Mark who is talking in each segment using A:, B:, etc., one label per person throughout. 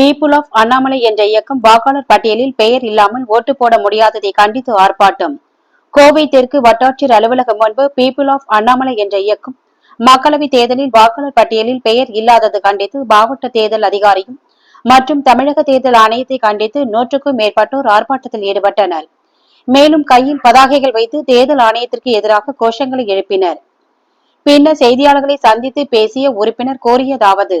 A: People of Annamalai என்ற இயக்கம் வாக்காளர் பட்டியலில் பெயர் இல்லாமல் ஓட்டு போட முடியாததை கண்டித்து ஆர்ப்பாட்டம். கோவை தெற்கு வட்டாட்சியர் அலுவலகம் முன்பு பீப்புள் ஆஃப் அண்ணாமலை என்ற இயக்கம் மக்களவை தேர்தலில் வாக்காளர் பட்டியலில் பெயர் இல்லாதது கண்டித்து மாவட்ட தேர்தல் அதிகாரியும் மற்றும் தமிழக தேர்தல் ஆணையத்தை கண்டித்து நூற்றுக்கும் மேற்பட்டோர் ஆர்ப்பாட்டத்தில் ஈடுபட்டனர். மேலும் கையில் பதாகைகள் வைத்து தேர்தல் ஆணையத்திற்கு எதிராக கோஷங்களை எழுப்பினர். பின்னர் செய்தியாளர்களை சந்தித்து பேசிய உறுப்பினர் கோரியதாவது.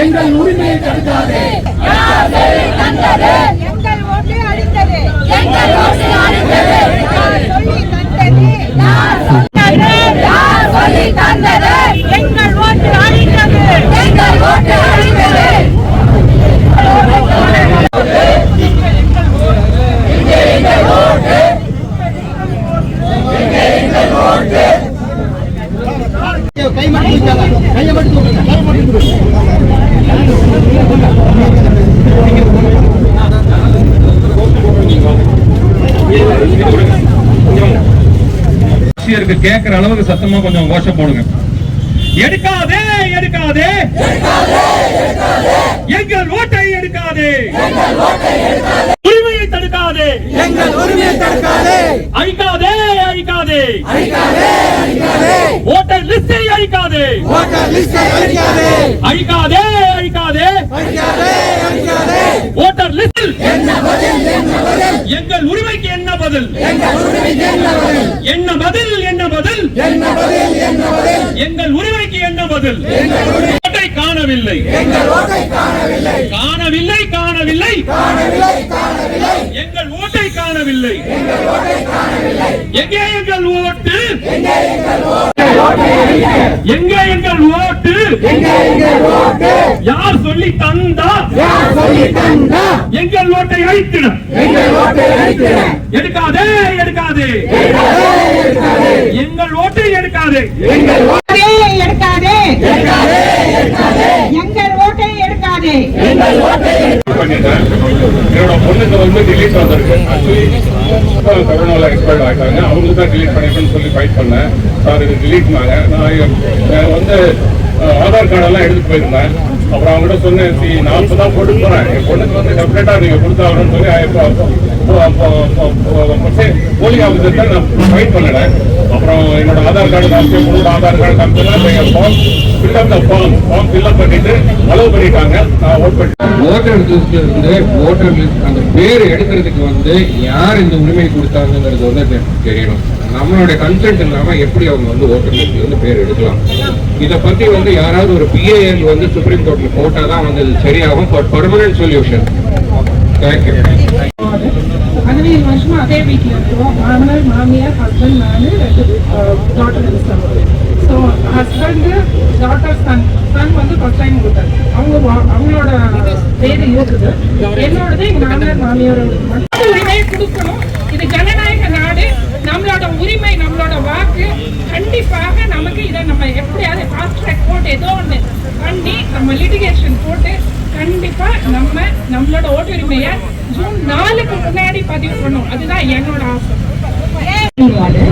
B: எங்கள் உரிமையை தடுக்காதே
C: எங்கள் ஓட்டு அழிந்தது
D: எங்கள் ஓட்டு அழிந்தது.
C: யார் சொல்லி தந்தது
D: யார் சொன்னது? யார் சொல்லி தந்தது?
C: எங்கள் ஓட்டு அழிந்தது
D: எங்கள் ஓட்டு அழிந்தது.
B: கை மட்டும் தூக்காத. கையை மட்டும்
E: ஆட்சியருக்கு கேட்கிற அளவுக்கு சத்தமா கொஞ்சம் கோஷம் போடுங்க. எடுக்காதே எடுக்காதே. எங்கள் ஓட்டை எடுக்காதே. உரிமையை தடுக்காதே.
B: எங்கள் உரிமையை தடுக்காதே.
E: அழிக்காதே. ஓட்டர் லிஸ்டை அழிக்காதே.
B: ஓட்டர் லிஸ்டை அழிக்காதே.
E: அழிக்காதே அழிக்காதே.
B: அழிக்காதே அழிக்காதே.
E: ஓட்டர் லிஸ்டில். எங்கள் உரிமைக்கு என்ன பதில்?
B: எங்கள் உரிமைக்கு என்ன பதில்?
E: என்ன பதில் என்ன பதில்?
B: என்ன பதில் என்ன பதில்?
E: எங்கள் உரிமைக்கு என்ன பதில்? ஓட்டை காணவில்லை.
B: எங்கள் ஓட்டை காணவில்லை.
E: காணவில்லை காணவில்லை.
B: காணவில்லை காணவில்லை.
E: எங்கள் ஓட்டை காணவில்லை. எங்கே எங்கள் ஓட்டு?
B: எங்கே எங்கள் ஓட்டு?
E: எங்கே எங்கள் ஓட்டு?
B: எங்கே எங்கள் ஓட்டு?
E: யார் சொல்லி தந்தா?
B: யார் சொல்லி தந்தா?
E: எங்கள் ஓட்டை அழித்திட.
B: எங்கள் ஓட்டை அழித்திட.
E: எடுக்காதே எடுக்காதே. எங்கள் ஓட்டை எடுக்காதே.
B: எங்கள் ஓட்டை
C: எடுக்காதே.
B: எடுக்காதே.
C: ஓட்டை.
B: எங்கள் ஓட்டை.
E: பண்ணிட்டேன் என்னோட பொண்ணுக்கு வந்து டிலீட் வந்திருக்கு. ஆக்சுவலி கொரோனாவில் எக்ஸ்பயர்ட் ஆகிட்டாங்க அவங்களுக்கு தான் டிலீட் பண்ணிக்கணும்னு சொல்லி ஃபைட் பண்ணேன். சார் இது டிலீட்னாங்க நான் வந்து ஆதார் கார்டெல்லாம் எடுத்துட்டு போயிருந்தேன். அப்புறம் அவங்ககிட்ட சொன்னேன் சி நான் இப்போ தான் போட்டு போகிறேன் என் பொண்ணுக்கு வந்து டெஃபினட்டாக நீங்கள் கொடுத்தாகணும்னு சொல்லி இப்போ போலிங் ஆஃபீஸர்கிட்ட நான் ஃபைட் பண்ணினேன் அப்புறம் என்னோட ஆதார் கார்டு காமிச்சு பொண்ணோட ஆதார் கார்டு காமிச்சா form fill up the form form fill up பண்ணிட்டு அலோவ் பண்ணிட்டாங்க. நான் ஓட் பண்ணி
F: ஓட்டர் லிஸ்ட்ல இருந்து ஓட்டர் லிஸ்ட் அந்த பேர் எடுக்கிறதுக்கு வந்து யார் இந்த உரிமை கொடுத்தாங்கிறது வந்து தெரியணும். நம்மளுடைய கன்சென்ட் இல்லாம எப்படி அவங்க வந்து ஓட்டர் லிஸ்ட்ல பேர் எடுக்கலாம்? இத பத்தி வந்து யாராவது ஒரு பிஏஎல் வந்து சுப்ரீம் கோர்ட்ல போட்டால் தான் வந்து இது சரியாகும். ஃபார் பர்மனன்ட் சொல்யூஷன் தேங்க்யூ
G: பதினேழு வருஷமா அதே வீட்டில் இருக்கிறோம் மாமனார் மாமியார் ஹஸ்பண்ட் நான் ரெண்டு daughter so husband daughter son son வந்து ஃபர்ஸ்ட் டைம் கொடுத்தாரு. அவங்க வா- அவங்களோட பேரு இருக்குது. என்னோடது எங்கள் மாமனார் மாமியாரோட உரிமையை கொடுக்கணும். இது ஜனநாயக நம்மளோட உரிமை நம்மளோட வாக்கு கண்டிப்பாக நமக்கு இதை நம்ம எப்படியாவது ஃபாஸ்ட் ட்ராக் போட்டு ஏதோ ஒன்று பண்ணி நம்ம லிட்டிகேஷன் போட்டு கண்டிப்பாக நம்ம நம்மளோட ஓட்டுரிமையை ஜூன் நாலுக்கு முன்னாடி பதிவு பண்ணும். அதுதான் என்னோட ஆசை.
H: வார்டு.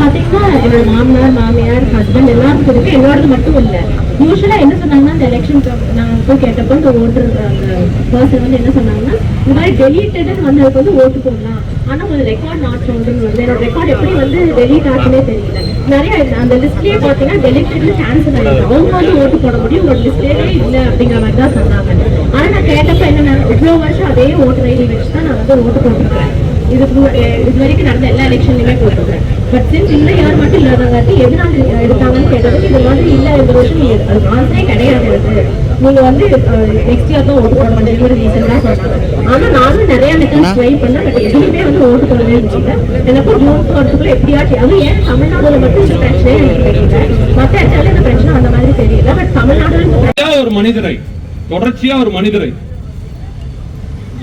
H: பாத்தீங்கன்னா என்னோட மாமனார் மாமியார் ஹஸ்பண்ட் எல்லாருக்கும் இருக்கு என்னோடது மட்டும் இல்ல. யூஸ்வலா என்ன சொன்னாங்கன்னா அந்த எலெக்ஷன் நான் போய் கேட்டப்போ இந்த ஓட்டர் அந்த பர்சன் வந்து என்ன சொன்னாங்கன்னா இந்த மாதிரி டெலீட்டட்னு வந்ததுக்கு வந்து ஓட்டு போடலாம். ஆனா உங்க ரெக்கார்ட் நாட் சொல்றதுன்னு வந்து என்னோட ரெக்கார்ட் எப்படி வந்து டெலிட் ஆகுனே தெரியல. நிறைய அந்த லிஸ்ட்லயே பாத்தீங்கன்னா டெலிட்டட்னு கேன்சல் ஆயிருக்கு அவங்க வந்து ஓட்டு போட முடியும். ஒரு லிஸ்ட்லயே இல்ல அப்படிங்கிற மாதிரி தான் சொன்னாங்க. ஆனா நான் கேட்டப்ப என்ன இவ்வளவு வருஷம் அதே ஓட்டர் ஐடி வச்சு தான் நான் வந்து ஓட்டு போட்டிருக்கேன். இதுக்கு இது வரைக்கும் நடந்த எல்லா எலெக்ஷன்லயுமே போட்டிருக்கேன் பட் சின்ஸ் இன்னும் யார் மட்டும் இல்லாதங்காட்டி எதனால எடுத்தாங்கன்னு கேட்டதுக்கு இது மாதிரி இல்ல இந்த வருஷம் நீ அது மாசமே கிடையாது எனக்கு. நீங்க வந்து நெக்ஸ்ட் இயர் தான் ஓட்டு போட மாட்டேங்கிற ரீசன் தான் சொன்னாங்க ஆனா நானும் நிறைய மெத்தட்ஸ் ட்ரை பண்ணேன். பட் எதுவுமே வந்து ஓட்டு போடவே முடியல. எனக்கும் ஜூன் போறதுக்குள்ள எப்படியாச்சும் அதுவும் ஏன் தமிழ்நாடுல மட்டும் இந்த பிரச்சனை எனக்கு தெரியல. மத்த இடத்துல இந்த பிரச்சனை அந்த மாதிரி தெரியல. பட் தமிழ்நாடுல
F: ஒரு மனிதரை தொடர்ச்சியா ஒரு மனிதரை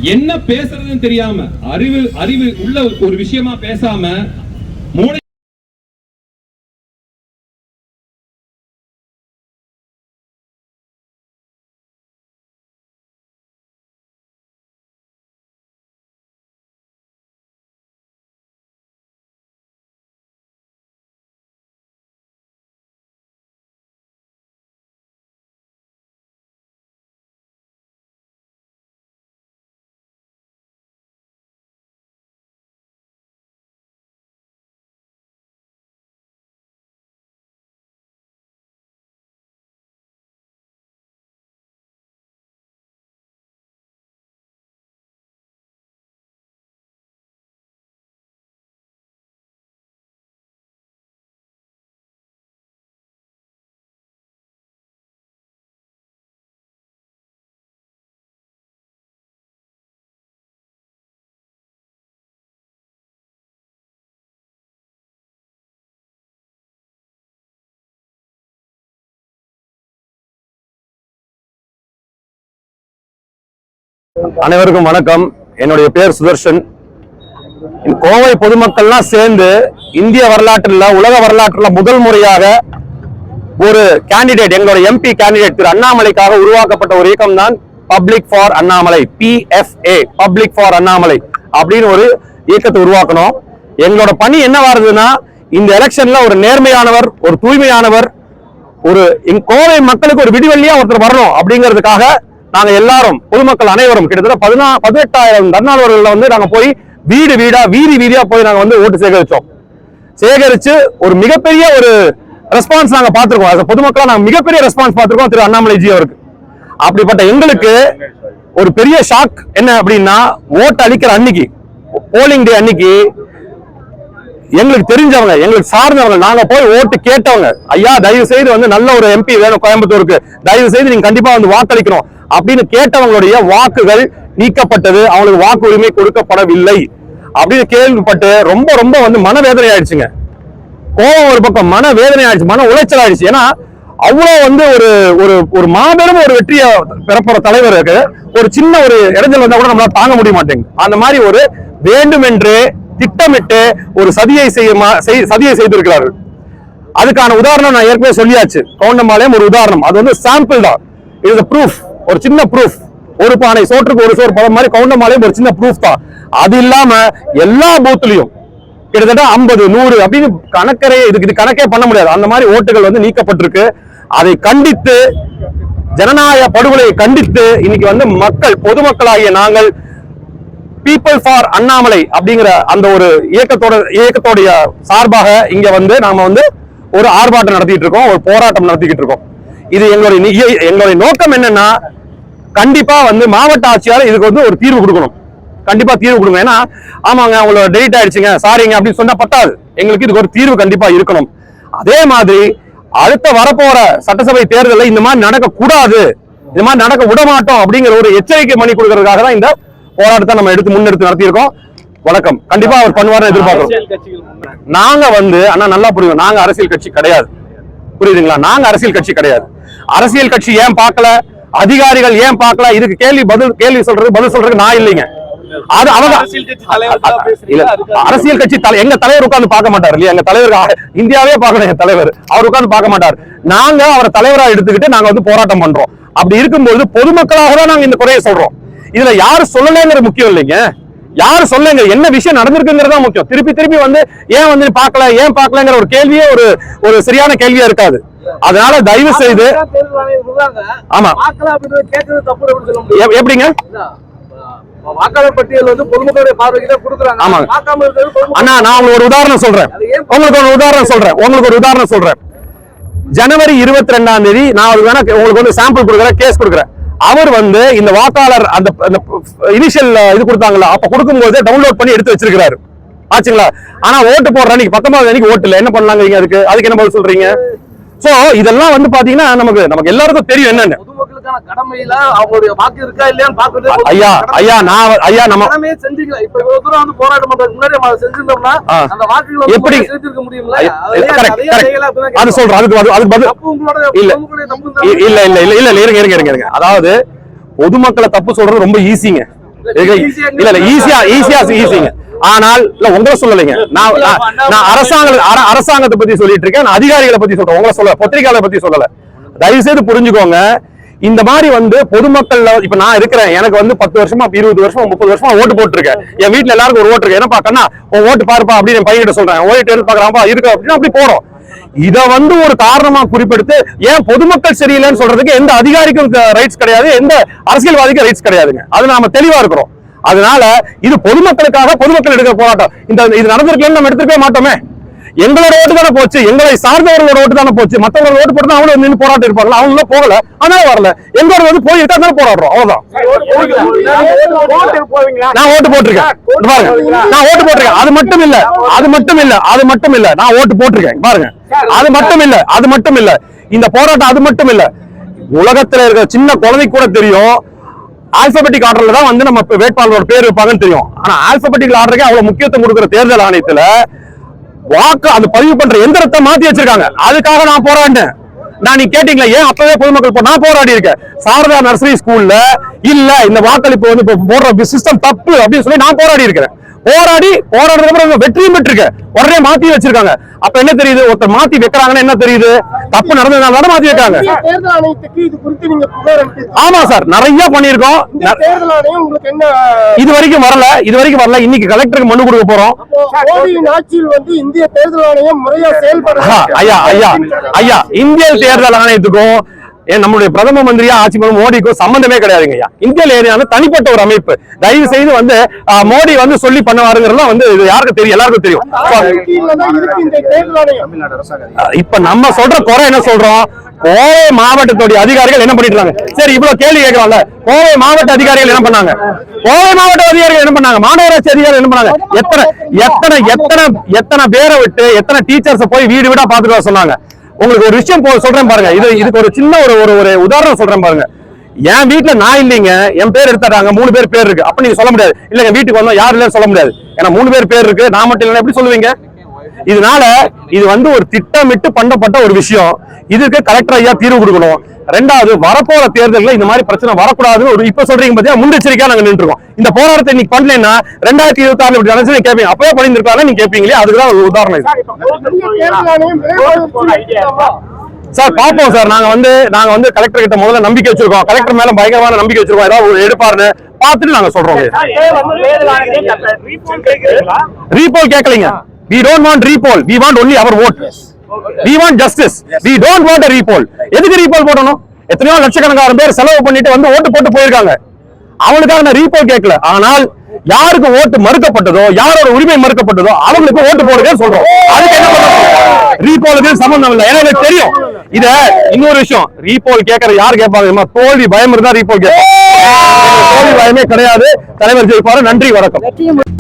F: என்ன பேசுறதுன்னு தெரியாம அறிவு அறிவு உள்ள ஒரு விஷயமா பேசாம மூளை
I: அனைவருக்கும் வணக்கம். என்னுடைய பேர் சுதர்ஷன். கோவை பொதுமக்கள்லாம் சேர்ந்து இந்திய வரலாற்றில் உலக வரலாற்றில் முதல் முறையாக ஒரு கேண்டிடேட் எங்களோட எம்பி கேண்டிடேட் திரு அண்ணாமலைக்காக உருவாக்கப்பட்ட ஒரு இயக்கம் தான் public for Annamalai PFA public for Annamalai அப்படின்னு ஒரு இயக்கத்தை உருவாக்கணும். எங்களோட பணி என்ன வருதுன்னா இந்த எலெக்ஷன்ல ஒரு நேர்மையானவர் ஒரு தூய்மையானவர் ஒரு கோவை மக்களுக்கு ஒரு விடுவெளியா ஒருத்தர் வரணும் அப்படிங்கிறதுக்காக நாங்க எல்லாரும் பொதுமக்கள் அனைவரும் கிட்டத்தட்ட பதினா பதினெட்டாயிரம் தன்னார்வர்கள் வந்து நாங்க போய் வீடு வீடா வீதி வீதியா போய் நாங்க வந்து ஓட்டு சேகரிச்சோம். சேகரிச்சு ஒரு மிகப்பெரிய ஒரு ரெஸ்பான்ஸ் நாங்க பார்த்திருக்கோம். As பொதுமக்களா நாங்க மிகப்பெரிய ரெஸ்பான்ஸ் பார்த்திருக்கோம் திரு அண்ணாமலை ஜி அவருக்கு. அப்படிப்பட்ட எங்களுக்கு ஒரு பெரிய ஷாக் என்ன அப்படின்னா ஓட்டு அளிக்கிற அன்னைக்கு போலிங் டே அன்னைக்கு எங்களுக்கு தெரிஞ்சவங்க எங்களுக்கு சார்ந்தவங்க நாங்க போய் ஓட்டு கேட்டவங்க ஐயா தயவு செய்து வந்து நல்ல ஒரு எம்பி வேணும் கோயம்புத்தூருக்கு. தயவு செய்து நீங்க கண்டிப்பா வந்து வாக்களிக்கணும். அப்படின்னு கேட்டவங்களுடைய வாக்குகள் நீக்கப்பட்டது. அவங்களுக்கு வாக்கு உரிமை கொடுக்கப்படவில்லை. அப்படின்னு கேள்விப்பட்டு ரொம்ப ரொம்ப வந்து மனவேதனை ஆயிடுச்சுங்க. கோபம் ஒரு பக்கம் மன வேதனை ஆயிடுச்சு மன உளைச்சல் ஆயிடுச்சு. ஏன்னா அவ்வளோ வந்து ஒரு ஒரு ஒரு மாபெரும் ஒரு வெற்றியை பெறப்போற தலைவருக்கு ஒரு சின்ன ஒரு இடைஞ்சல் வந்தா கூட நம்மளால தாங்க முடிய மாட்டேங்குது. அந்த மாதிரி ஒரு வேண்டுமென்று திட்டமிட்டு ஒரு சதியை செய்ய செய்- சதியை செய்திருக்கிறார்கள். அதுக்கான உதாரணம் நான் ஏற்கனவே சொல்லியாச்சு. கவுண்டம்பாளையம் ஒரு உதாரணம். அது வந்து சாம்பிள் தான். இது ப்ரூஃப் ஒரு சின்ன ப்ரூஃப் ஒரு பானை சோற்றுக்கு ஒரு சோறு பழம் மாதிரி கவுண்டமாலையும் ஒரு சின்ன ப்ரூஃப் தான். அது இல்லாம எல்லா பூத்துலயும் கிட்டத்தட்ட ஐம்பது நூறு அப்படின்னு கணக்கரே இதுக்கு இது கணக்கே பண்ண முடியாது. அந்த மாதிரி ஓட்டுகள் வந்து நீக்கப்பட்டிருக்கு. அதை கண்டித்து ஜனநாயக படுகொலையை கண்டித்து இன்னைக்கு வந்து மக்கள் பொதுமக்களாகிய நாங்கள் பீப்புள் ஃபார் அண்ணாமலை அப்படிங்கிற அந்த ஒரு இயக்கத்தோட இயக்கத்தோடைய சார்பாக இங்க வந்து நாம வந்து ஒரு ஆர்ப்பாட்டம் நடத்திட்டு இருக்கோம் ஒரு போராட்டம் நடத்திக்கிட்டு இருக்கோம். இது எங்களுடைய எங்களுடைய நோக்கம் என்னன்னா கண்டிப்பா வந்து மாவட்ட ஆட்சியாளர் இதுக்கு வந்து ஒரு தீர்வு கொடுக்கணும். கண்டிப்பா தீர்வு கொடுங்க. ஏன்னா ஆமாங்க அவங்களோட டெலிட் ஆயிடுச்சுங்க சாரிங்க அப்படின்னு சொன்னா பத்தாது. எங்களுக்கு இதுக்கு ஒரு தீர்வு கண்டிப்பா இருக்கணும். அதே மாதிரி அடுத்த வரப்போற சட்டசபை தேர்தலில் இந்த மாதிரி நடக்க கூடாது இந்த மாதிரி நடக்க விட மாட்டோம் அப்படிங்கிற ஒரு எச்சரிக்கை மணி கொடுக்கறதுக்காக தான் இந்த போராட்டத்தை நம்ம எடுத்து முன்னெடுத்து நடத்தியிருக்கோம். வணக்கம். கண்டிப்பா அவர் பண்ணுவார்னு எதிர்பார்க்கிறோம். நாங்க வந்து ஆனா நல்லா புரியும் நாங்க அரசியல் கட்சி கிடையாது. புரியுதுங்களா? நாங்க அரசியல் கட்சி கிடையாது. அரசியல் கட்சி ஏன் பார்க்கல? அதிகாரிகள் ஏன் பார்க்கல? இதுக்கு கேள்வி பதில் கேள்வி சொல்றது பதில் சொல்றதுக்கு நான் இல்லைங்க. அது அவங்க அரசியல் கட்சி தலை எங்க தலைவர் உட்கார்ந்து பார்க்க மாட்டார் இல்லையா? எங்க தலைவர் இந்தியாவே பார்க்கணும் எங்க தலைவர். அவர் உட்கார்ந்து பார்க்க மாட்டார். நாங்க அவரை தலைவரா எடுத்துக்கிட்டு நாங்க வந்து போராட்டம் பண்றோம். அப்படி இருக்கும்போது பொதுமக்களாக தான் நாங்க இந்த குறையை சொல்றோம். இதுல யாரு சொல்லலைங்கிற முக்கியம் இல்லைங்க. யாரு சொல்லுங்க? என்ன விஷயம் நடந்திருக்குங்கிறது தான் முக்கியம். திருப்பி திருப்பி வந்து ஏன் வந்து பார்க்கல ஏன் பார்க்கலங்கிற ஒரு கேள்வியே ஒரு ஒரு சரியான கேள்வியா இருக்காது. அதனால தயவு செய்து ஆமா. எப்படிங்க?
B: வாக்காளர் பட்டியல் வந்து பொதுமக்களுடைய பார்வைக்கு தான் கொடுக்குறாங்க.
I: அண்ணா நான் உங்களுக்கு ஒரு உதாரணம் சொல்றேன். உங்களுக்கு ஒரு உதாரணம் சொல்றேன். உங்களுக்கு ஒரு உதாரணம் சொல்றேன். ஜனவரி இருபத்தி ரெண்டாம் தேதி நான் வேணா உங்களுக்கு வந்து சாம்பிள் கொடுக்குறேன் கேஸ் கொடுக்குறேன். அவர் வந்து இந்த வாக்காளர் அந்த இனிஷியல் இது கொடுத்தாங்கல்ல அப்ப கொடுக்கும்போது டவுன்லோட் பண்ணி எடுத்து வச்சிருக்காரு ஆச்சுங்களா? ஆனா ஓட்டு போடுற அன்னைக்கு பத்தொன்பது அன்னைக்கு ஓட்டு என்ன பண்ணலாங்கிறீங்க அதுக்கு? அதுக்கு என்ன பதில் சொல்றீங்க? சோ இதெல்லாம் வந்து பாத்தீங்கன்னா நமக்கு நமக்கு எல்லாருக்கும் தெரியும் என்னன்னு.
B: பொதுமக்களுக்கான கடமையில அவங்களுடைய வாக்கு இருக்கா இல்லையான்னு
I: ஐயா ஐயா நான் ஐயா நம்ம எப்படி?
B: அதை.
I: சொல்றேன் அதுக்கு அது- அதுக்கு பதில். இல்ல. இல்ல இல்ல இல்ல இல்ல இல்ல இருங்க இருங்க இருங்க அதாவது பொதுமக்களை தப்பு சொல்றது ரொம்ப ஈஸிங்க இல்ல இல்ல ஈஸியா ஈஸியா ஈஸிங்க ஆனால் இல்ல உங்களை சொல்லலைங்க. நான் நான்- அரசாங்க அர- அரசாங்கத்தை பத்தி சொல்லிட்டு இருக்கேன். நான் அதிகாரிகளை பத்தி சொல்றேன். உங்களை சொல்ல பத்திரிகையாளரை பத்தி சொல்லல. தயவு செய்து புரிஞ்சுக்கோங்க. இந்த மாதிரி வந்து பொதுமக்கள்ல இப்ப நான் இருக்கிறேன். எனக்கு வந்து பத்து வருஷமா இருபது வருஷமா முப்பது வருஷமா ஓட்டு போட்டுருக்கேன். என் வீட்டுல எல்லாருக்கும் ஒரு ஓட்டு இருக்கு. என்னப்பா கண்ணா உன் ஓட்டு பாருப்பா அப்படின்னு என் பையன்கிட்ட சொல்றேன். ஓட்டு பாக்குறாப்பா இருக்கு அப்படின்னா அப்படி போறோம். இத வந்து ஒரு காரணமா குறிப்பிடுத்து ஏன் பொதுமக்கள் சரியில்லைன்னு சொல்றதுக்கு எந்த அதிகாரிக்கும் ரைட்ஸ் கிடையாது எந்த அரசியல்வாதிக்கும் ரைட்ஸ் கிடையாதுங்க. அது நாம தெளிவா இருக்கிறோம். அதனால இது பொதுமக்களுக்காக பொதுமக்கள் எடுக்கிற போராட்டம். இந்த இது நடந்திருக்கலன்னு நம்ம எடுத்துக்கவே மாட்டோமே. எங்களோட ஓட்டு தானே போச்சு. எங்களை சார்ந்தவர்களோட ஓட்டு தானே போச்சு. மற்றவங்களோட ஓட்டு போட்டு அவங்களும் நின்று போராட்டம் இருப்பாங்க அவங்க போகல. அதனால வரல. எங்களோட வந்து போயிருக்கா அதனால போராடுறோம். அவ்வளவுதான். நான் ஓட்டு போட்டிருக்கேன். பாருங்க. நான் ஓட்டு போட்டிருக்கேன். அது மட்டும் இல்ல. அது மட்டும் இல்ல. அது மட்டும் இல்ல. நான் ஓட்டு போட்டிருக்கேன். பாருங்க. அது மட்டும் இல்ல. அது மட்டும் இல்ல. இந்த போராட்டம் அது மட்டும் இல்ல. உலகத்துல இருக்கிற சின்ன குழந்தை கூட தெரியும். ஆல்பபெட்டிக் ஆர்டர்ல தான் வந்து நம்ம வேட்பாளரோட பேர் வைப்பாங்கன்னு தெரியும். ஆனா ஆல்பபெட்டிக் ஆர்டருக்கு அவ்வளவு முக்கியத்துவம் கொடுக்குற தேர்தல் ஆணையத்துல வாக்கு அந்த பதிவு பண்ற எந்திரத்தை மாத்தி வச்சிருக்காங்க. அதுக்காக நான் போராடினேன். நான் நீ கேட்டீங்களா? ஏன் அப்பவே பொதுமக்கள் நான் போராடி இருக்கேன். சாரதா நர்சரி ஸ்கூல்ல இல்ல இந்த வாக்களிப்பு வந்து போடுற சிஸ்டம் தப்பு அப்படின்னு சொல்லி நான் போராடி இருக்கிறேன். போராடி அப்புறம் இவங்க வெற்றியும் பெற்றிருக்கேன் உடனே மாத்தி வச்சிருக்காங்க. அப்ப என்ன தெரியுது? ஒருத்தர் மாத்தி வைக்கிறாங்கன்னா என்ன தெரியுது? தப்பு நடந்ததுனால தானே மாத்தி வைக்காங்க. ஆமா சார் நிறைய
B: என்ன
I: இது வரைக்கும் வரல. இது வரைக்கும் வரல. இன்னைக்கு கலெக்டருக்கு மனு கொடுக்க போறோம்.
B: ஆட்சியில் வந்து இந்திய தேர்தல் ஆணையம் முறையா செயல்பட
I: ஐயா ஐயா ஐயா. இந்திய தேர்தல் ஆணையத்துக்கும் ஏன் நம்மளுடைய பிரதம மந்திரியா ஆட்சி பண்ணும் மோடிக்கும் சம்பந்தமே கிடையாதுங்க ஐயா. இந்திய ஏரியான தனிப்பட்ட ஒரு அமைப்பு தயவு செய்து வந்து மோடி வந்து சொல்லி பண்ணுவாருங்கிறதுலாம் வந்து இது யாருக்கும் தெரியும்? எல்லாருக்கும் தெரியும். இப்ப நம்ம சொல்ற குறை என்ன சொல்றோம்? கோவை மாவட்டத்துடைய அதிகாரிகள் என்ன பண்ணிட்டு இருக்காங்க? சரி இவ்வளவு கேள்வி கேட்கலாம்ல கோவை மாவட்ட அதிகாரிகள் என்ன பண்ணாங்க? கோவை மாவட்ட அதிகாரிகள் என்ன பண்ணாங்க? மாநகராட்சி அதிகாரிகள் என்ன பண்ணாங்க? எத்தனை எத்தனை எத்தனை எத்தனை பேரை விட்டு எத்தனை டீச்சர்ஸ் போய் வீடு வீடா பாத்துட்டு வர சொன்னாங்க? உங்களுக்கு ஒரு விஷயம் சொல்றேன் பாருங்க. இது இதுக்கு ஒரு சின்ன ஒரு ஒரு ஒரு உதாரணம் சொல்றேன் பாருங்க. என் வீட்டுல நான் இல்லைங்க. என் பேர் எடுத்துறாங்க. மூணு பேர் பேர் இருக்கு. அப்ப நீங்க சொல்ல முடியாது. இல்லங்க வீட்டுக்கு வந்தோம். யாரும் இல்லைன்னு சொல்ல முடியாது. ஏன்னா மூணு பேர் பேர் இருக்கு. நான் மட்டும் இல்லைன்னா எப்படி சொல்லுவீங்க? இதனால இது வந்து ஒரு திட்டமிட்டு பண்ணப்பட்ட ஒரு விஷயம். இதுக்கு கலெக்டர் ஐயா தீர்வு கொடுக்கணும். ரெண்டாவது வரப்போற தேர்தல்ல இந்த மாதிரி பிரச்சனை வரக்கூடாதுன்னு ஒரு இப்ப சொல்றீங்க பாத்தியா? முன்னெச்சரிக்கையா நாங்க நின்றுருக்கோம். இந்த போராட்டத்தை இன்னைக்கு பண்ணலைன்னா ரெண்டாயிரத்தி இருபத்தி ஆறுல இப்படி நீங்க கேட்பீங்க அப்பவே பண்ணியிருக்காங்க நீங்க கேட்பீங்களே அதுக்குதான் ஒரு உதாரணம் சார் பாப்போம் சார் நாங்க வந்து நாங்க வந்து கலெக்டர் கிட்ட முதல்ல நம்பிக்கை வச்சிருக்கோம். கலெக்டர் மேல பயங்கரமான நம்பிக்கை வச்சிருக்கோம். ஏதாவது ஒரு எடுப்பாருன்னு பார்த்துட்டு நாங்க சொல்றோம். ரீபோல் கேட்கலீங்க. We don't want recall. We want only our vote. We want justice. We don't want a recall. எதுக்கு ரீபால் போடணும்? எத்தனையோ லட்சக்கணக்கான பேர் செலவு பண்ணிட்டு வந்து ஓட்டு போட்டு போயிருக்காங்க. அவங்களுக்காக நான் ரீபால் கேட்கல. ஆனால் யாருக்கு ஓட்டு மறுக்கப்பட்டதோ யாரோட உரிமை மறுக்கப்பட்டதோ அவங்களுக்கு ஓட்டு போடுங்கன்னு சொல்றோம். அதுக்கு என்ன ரீபோலுக்கு சம்பந்தம் இல்லை. ஏன்னா எனக்கு தெரியும். இத இன்னொரு விஷயம். ரீபோல் கேட்கற யார் கேட்பாங்க? தோல்வி பயம் இருந்தா ரீபோல் கேட்பாங்க தோல்வி பயமே கிடையாது. தலைவர் ஜெயிப்பாரு. நன்றி வணக்கம்.